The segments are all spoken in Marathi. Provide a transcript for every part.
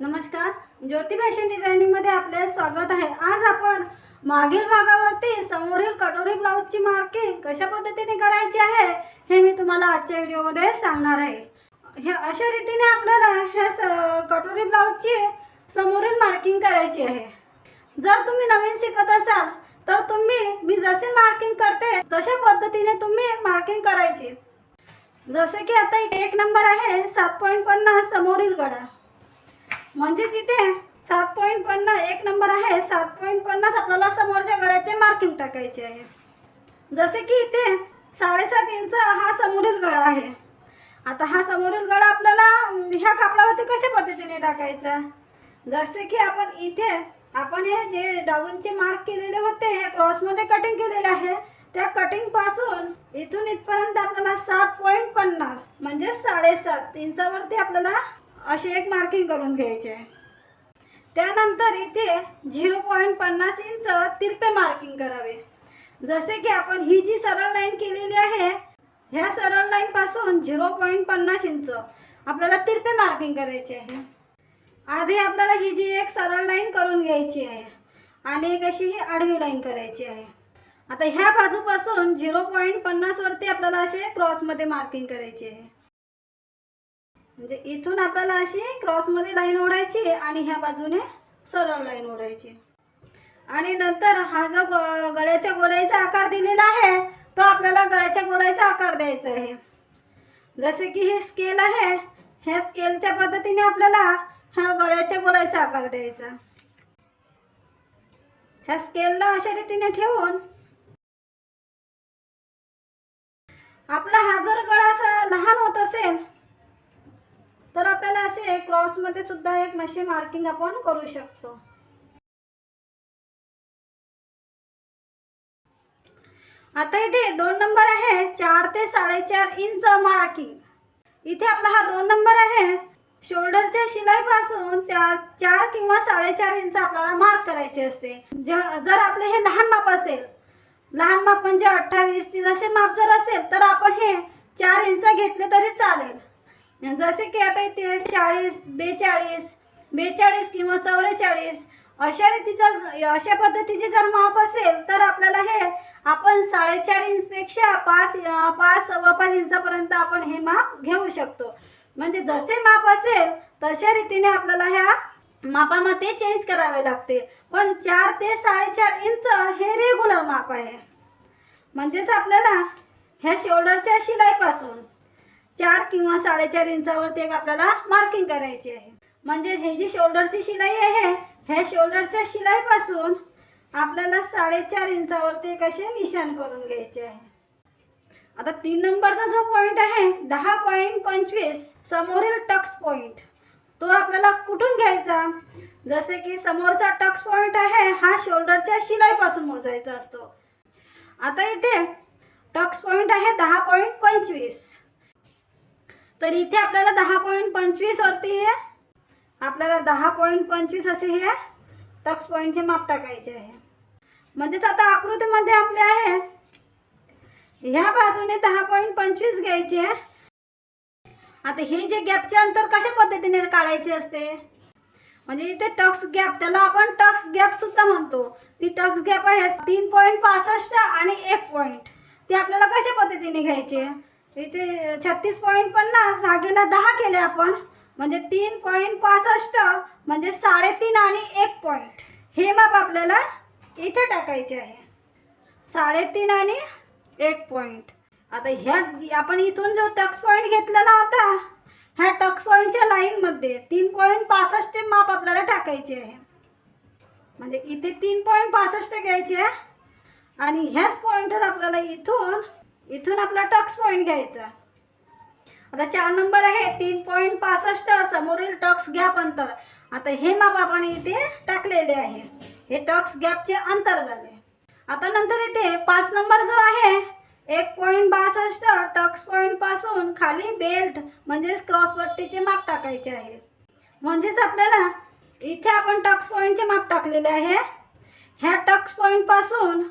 नमस्कार ज्योती फॅशन डिझायनिंगमध्ये आपले स्वागत आहे. आज आपण मागील भागावरती समोरील कटोरी ब्लाऊजची मार्किंग कशा पद्धतीने करायची आहे हे मी तुम्हाला आजच्या व्हिडिओमध्ये सांगणार आहे. हे अशा रीतीने आपल्याला ह्या स कटोरी ब्लाऊजची समोरील मार्किंग करायची आहे. जर तुम्ही नवीन शिकत असाल तर तुम्ही मी जसे मार्किंग करते तशा पद्धतीने तुम्ही मार्किंग करायची. जसे की आता एक नंबर आहे सात पॉईंट पन्नास समोरील गडा. म्हणजेच इथे सात पॉईंट पन्नास एक नंबर आहे सात पॉईंट पन्नास आपल्याला समोरच्या गळ्याचे मार्किंग टाकायचे आहे. जसे की इथे साडेसात इंच हा समोरील गळा आहे. आता हा समोरील गळा आपल्याला ह्या कापडावरती कशा पद्धतीने टाकायचा? जसे की आपण इथे आपण हे जे डाऊनचे मार्क केलेले होते हे क्रॉसमध्ये कटिंग केलेले आहे त्या कटिंगपासून इथून इथपर्यंत आपल्याला सात पॉईंट पन्नास म्हणजे साडेसात इंचावरती आपल्याला असे एक मार्किंग करून घ्यायचे. आहे त्यानंतर इथे झिरो पॉईंट पन्नास इंच तिरपे मार्किंग करावे. जसे की आपण ही जी सरळ लाईन केलेली आहे ह्या सरळ लाईनपासून झिरो पॉईंट पन्नास इंच आपल्याला तिरपे मार्किंग करायचे आहे. आधी आपल्याला ही जी एक सरळ लाईन करून घ्यायची आहे आणि एक अशी ही आडवी लाईन करायची आहे. आता ह्या बाजूपासून झिरो पॉईंट पन्नासवरती आपल्याला असे क्रॉसमध्ये मार्किंग करायची आहे. म्हणजे इथून आपल्याला अशी क्रॉसमध्ये लाईन ओढायची आणि ह्या बाजूने सरळ लाईन ओढायची. आणि नंतर हा जो ग- गळ्याच्या गोलाईचा आकार दिलेला आहे तो आपल्याला गळ्याच्या गोलाईचा आकार द्यायचा आहे. जसे की हे स्केल आहे ह्या स्केलच्या पद्धतीने आपल्याला हा गळ्याच्या गोलाईचा आकार द्यायचा. ह्या स्केलला अशा रीतीने ठेवून आपला हा जर गळा असा लहान होत असेल तर आपल्याला असे क्रॉसमध्ये सुद्धा एक मशी मार्किंग आपण करू शकतो. आता इथे दोन नंबर आहे चार ते साडेचार इंच मार्किंग इथे आपला हा दोन नंबर आहे शोल्डरच्या शिलाईपासून त्या चार किंवा साडेचार इंच आपल्याला मार्क करायचे असते. जर आपले हे लहान माप असेल लहान माप म्हणजे अठ्ठावीस तीस असे माप जर असेल तर आपण हे चार इंच घेतले तरी चालेल. जसे की आता इथे चाळीस बेचाळीस बेचाळीस किंवा चौवेचाळीस अशा रीतीचा अशा पद्धतीचे जर माप असेल तर आपल्याला हे आपण साडेचार इंचपेक्षा पाच पाच सव्वा पाच इंचापर्यंत आपण हे माप घेऊ शकतो. म्हणजे जसे माप असेल तशा रीतीने आपल्याला ह्या मापामध्ये चेंज करावे लागते. पण चार ते साडेचार इंच हे रेग्युलर माप आहे. म्हणजेच आपल्याला ह्या शोल्डरच्या शिलाईपासून चार किंवा साडेचार इंचावरती एक आपल्याला मार्किंग करायची आहे. म्हणजे ही जी शोल्डरची शिलाई आहे ह्या शोल्डरच्या शिलाईपासून आपल्याला साडेचार इंचावरती एक असे निशाण करून घ्यायचे आहे. आता तीन नंबरचा जो पॉईंट आहे दहा पॉईंट पंचवीस समोरील टक्स पॉईंट तो आपल्याला कुठून घ्यायचा? जसे की समोरचा टक्स पॉईंट आहे हा शोल्डरच्या शिलाईपासून मोजायचा असतो. आता इथे टक्स पॉईंट आहे दहा पॉईंट पंचवीस. तर इथे आपल्याला दहा पॉईंट पंचवीसवरती आपल्याला दहा पॉईंट पंचवीस असे हे टक्स पॉईंटचे माप टाकायचे आहे. म्हणजेच आता आकृतीमध्ये आपले आहे. ह्या बाजूने दहा पॉईंट पंचवीस घ्यायचे. आता हे जे गॅपचे अंतर कशा पद्धतीने काढायचे असते? म्हणजे इथे टक्स गॅप त्याला आपण टक्स गॅप सुद्धा म्हणतो. ती टक्स गॅप आहे तीन पॉईंट पासष्ट आणि एक पॉईंट. ते आपल्याला कशा पद्धतीने घ्यायचे? इथे छत्तीस पॉईंट पन्नास भागीला दहा केले आपण. म्हणजे तीन पॉईंट पासष्ट म्हणजे साडेतीन आणि एक पॉईंट हे माप आपल्याला इथे टाकायचे आहे. साडेतीन आणि एक पॉईंट आता ह्या आपण इथून जो टक्स पॉईंट घेतलेला होता ह्या टक्स पॉईंटच्या लाईनमध्ये तीन पॉईंट पासष्ट माप आपल्याला टाकायचे आहे. म्हणजे इथे तीन पॉईंट पासष्ट घ्यायचे आणि ह्याच पॉईंटवर आपल्याला इथून इथून आपला टक्स पॉईंट घ्यायचा. आता चार नंबर आहे तीन पॉईंट पासष्ट समोरील टक्स गॅप अंतर. आता हे माप आपण इथे टाकलेले आहे. हे टक्स गॅपचे अंतर झाले. आता नंतर इथे पाच नंबर जो आहे एक पॉईंट बासष्ट टक्स पॉईंटपासून खाली बेल्ट म्हणजेच क्रॉसपट्टीचे माप टाकायचे आहे. म्हणजेच आपल्याला इथे आपण टक्स पॉईंटचे माप टाकलेले आहे. ह्या टक्स पॉईंटपासून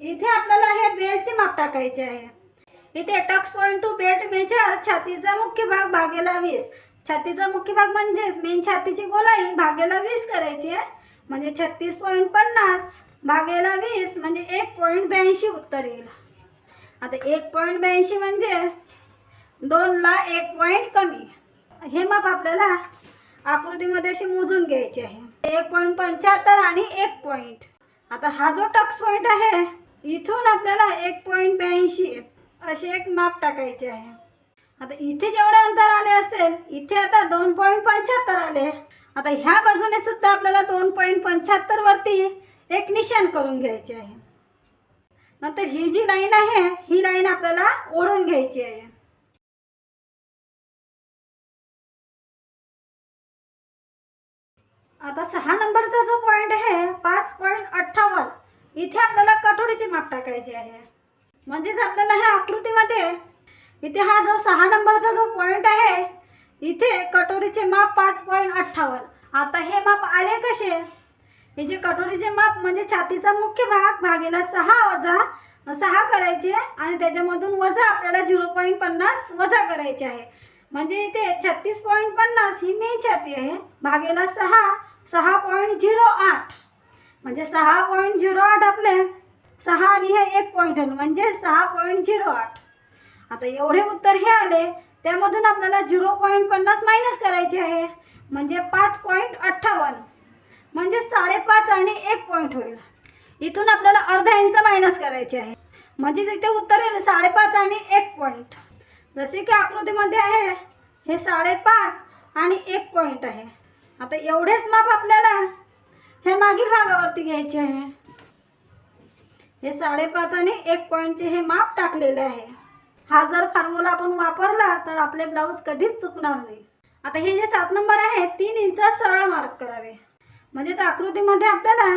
इथे आपल्याला हे बेल्टचे माप टाकायचे आहे. इथे tucks point to belt measure छातीचा मुख्य भाग भागेला वीस. छातीचा मुख्य भाग म्हणजेच मेन छातीची गोलाई भागेला वीस करायची आहे. म्हणजे छत्तीस पॉईंट पन्नास भागेला वीस म्हणजे एक पॉईंट ब्याऐंशी उत्तर येईल. आता एक पॉईंट ब्याऐंशी म्हणजे दोनला एक पॉईंट कमी. हे माप आपल्याला आकृतीमध्ये अशी मोजून घ्यायची आहे. एक पॉईंट पंच्याहत्तर आणि एक पॉईंट आता हा जो टक्स पॉईंट आहे इथून आपल्याला एक पॉईंट ब्याऐंशी असे एक माप टाकायचे आहे. आता इथे जेवढे अंतर आले असेल इथे आता दोन पॉईंट पंच्याहत्तर आले. आता ह्या बाजूने सुद्धा आपल्याला दोन पॉईंट पंच्याहत्तर वरती एक निशाण करून घ्यायचे आहे. नंतर ही जी लाईन आहे ही लाईन आपल्याला ओढून घ्यायची आहे. आता सहा नंबर जो पॉईंट आहे पाच पॉईंट अठ्ठावन्न इथे आपल्याला कटोरीचे माप टाकायची आहे. म्हणजेच आपल्याला ह्या आकृतीमध्ये इथे हा जो सहा नंबरचा जो पॉईंट आहे इथे कटोरीचे माप पाच पॉईंट अठ्ठावन्न. आता हे माप आले कसे? हे जे कटोरीचे माप म्हणजे छातीचा मुख्य भाग भागेला सहा वजा सहा करायचे आणि त्याच्यामधून वजा आपल्याला झिरो पॉईंट पन्नास वजा करायचे आहे. म्हणजे इथे छत्तीस पॉईंट पन्नास ही मेन छाती आहे. भागेला सहा सहा पॉईंट झिरो आठ. म्हणजे सहा पॉईंट झिरो आठ आपले सहा आणि हे एक पॉईंट आलं म्हणजे सहा पॉईंट झिरो आठ. आता एवढे उत्तर हे आले त्यामधून आपल्याला झिरो पॉईंट पन्नास मायनस करायचे आहे. म्हणजे पाच पॉईंट अठ्ठावन्न. म्हणजे साडेपाच आणि एक पॉईंट होईल. इथून आपल्याला अर्धा इंच मायनस करायचे आहे. म्हणजेच इथे उत्तर येईल साडेपाच आणि एक पॉईंट जसे की आकृतीमध्ये आहे हे साडेपाच आणि एक पॉईंट आहे. आता एवढेच माप आपल्याला हे मागील भागावरती घ्यायचे आहे. हे साडेपाच आणि एक पॉईंटचे हे माप टाकलेले आहे. हा जर फॉर्म्युला आपण वापरला तर आपले ब्लाऊज कधीच चुकणार नाही. आता हे जे सात नंबर आहे तीन इंच सरळ मार्क करावे. म्हणजेच आकृतीमध्ये आपल्याला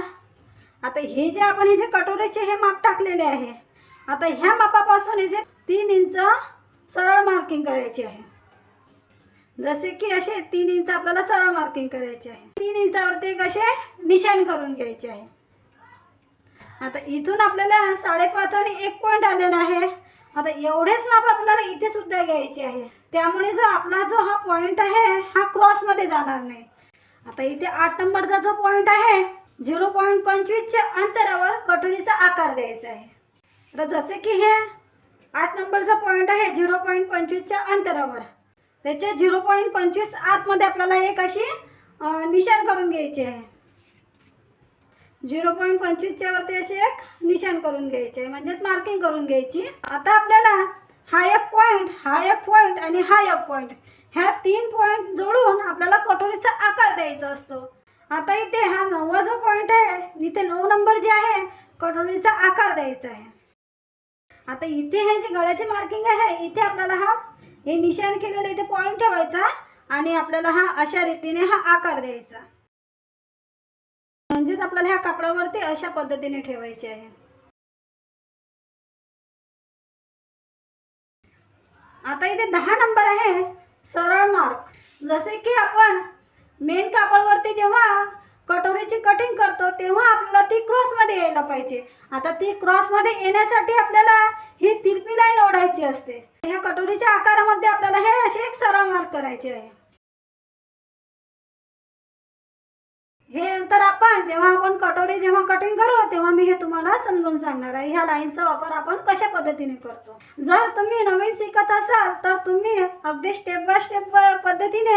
आता हे जे आपण हे जे कटोरीचे हे माप टाकलेले आहे आता ह्या मापापासून हे जे तीन इंच सरळ मार्किंग करायची आहे. जसे की असे तीन इंच आपल्याला सरळ मार्किंग करायचे आहे. तीन इंचावरती एक असे निशाण करून घ्यायचे आहे. आता इथून आपल्याला साडेपाच आणि एक पॉईंट आलेला आहे. आता एवढेच माप आपल्याला इथे सुद्धा घ्यायचे आहे. त्यामुळे जो आपला जो हा पॉईंट आहे हा क्रॉसमध्ये जाणार नाही. आता इथे आठ नंबरचा जो पॉईंट आहे झिरो पॉईंट पंचवीसच्या अंतरावर कटोरीचा आकार द्यायचा आहे. आता जसे की हे आठ नंबरचा पॉईंट आहे झिरो पॉईंट पंचवीसच्या अंतरावर. त्याच्या झिरो पॉईंट पंचवीस आतमध्ये आपल्याला एक अशी निशाण करून घ्यायची आहे. झिरो पॉईंट पंचवीसच्या वरती असे एक निशाण करून घ्यायचे म्हणजेच मार्किंग करून घ्यायची. आता आपल्याला हा एक पॉईंट हा एक पॉईंट आणि हा एक पॉईंट ह्या तीन पॉईंट जोडून आपल्याला कटोरीचा आकार द्यायचा असतो. आता इथे हा नववा जो पॉईंट आहे इथे नऊ नंबर जे आहे कटोरीचा आकार द्यायचा आहे. आता इथे हे जे गळ्याचे मार्किंग आहे इथे आपल्याला हा हे निशाण केलेलं इथे पॉईंट ठेवायचा आणि आपल्याला हा अशा रीतीने हा आकार द्यायचा. आपल्याला ह्या कापडावरती अशा पद्धतीने ठेवायचे आहे. आता इथे दहा नंबर आहे. सरळ मार्क. जसे की आपण मेन कापडवरती जेव्हा कटोरीची कटिंग करतो तेव्हा आपल्याला ती क्रॉसमध्ये यायला पाहिजे. आता ती क्रॉसमध्ये येण्यासाठी आपल्याला ही तिरपी लाईन ओढायची असते. ह्या कटोरीच्या आकारामध्ये आपल्याला हे असे एक सरळ मार्क करायचे आहे. हे नंतर आपण जेव्हा आपण कटोरी जेव्हा कटिंग करू तेव्हा मी हे तुम्हाला समजून सांगणार आहे. ह्या लाईनचा वापर आपण कशा पद्धतीने करतो? जर तुम्ही नवीन शिकत असाल तर तुम्ही अगदी स्टेप बाय स्टेप पद्धतीने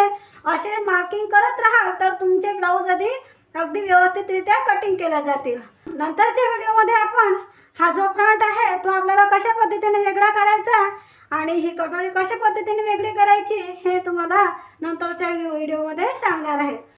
असे मार्किंग करत राहाल तर तुमचे ब्लाऊज आधी अगदी व्यवस्थितरित्या कटिंग केल्या जातील. नंतरच्या व्हिडिओमध्ये आपण हा जो फ्रंट आहे तो आपल्याला कशा पद्धतीने वेगळा करायचा आणि ही कटोरी कशा पद्धतीने वेगळी करायची हे तुम्हाला नंतरच्या व्हिडिओमध्ये सांगणार आहे.